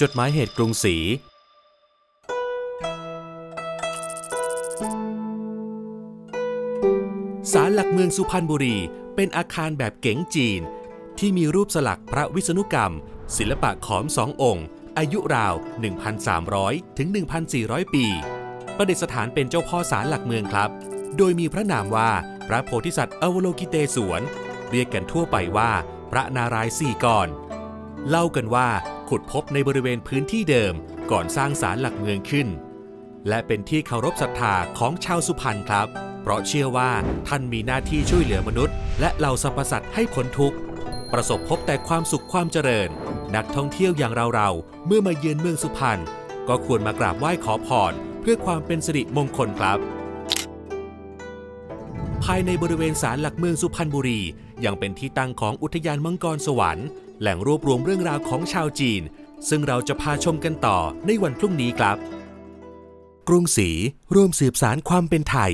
จดหมายเหตุกรุงศรี ศาลหลักเมืองสุพรรณบุรี เป็นอาคารแบบเก๋งจีน ที่มีรูปสลักพระวิษณุกรรม ศิลปะขอมสององค์ อายุราว 1,300 ถึง 1,400 ปี ประดิษฐานเป็นเจ้าพ่อศาลหลักเมืองครับ โดยมีพระนามว่าพระโพธิสัตว์อวโลกิเตศวรเรียกกันทั่วไปว่า พระนารายณ์สี่กรเล่ากันว่า ขุดพบในบริเวณพื้นที่เดิมก่อนสร้างศาลหลักเมืองขึ้น และเป็นที่เคารพศรัทธาของชาวสุพรรณครับ เพราะเชื่อว่าท่านมีหน้าที่ช่วยเหลือมนุษย์ และเหล่าสรรพสัตว์ให้พ้นทุกข์ประสบพบแต่ความสุขความเจริญ นักท่องเที่ยวอย่างเราๆเมื่อมาเยือนเมืองสุพรรณก็ควรมากราบไหว้ขอพรเพื่อความเป็นสิริมงคลครับ ภายในบริเวณศาลหลักเมืองสุพรรณบุรี ยังเป็นที่ตั้งของอุทยานมังกรสวรรค์ แหล่งรวบรวมเรื่องราวของชาวจีน ซึ่งเราจะพาชมกันต่อในวันพรุ่งนี้ครับ กรุงศรีร่วมสืบสารความเป็นไทย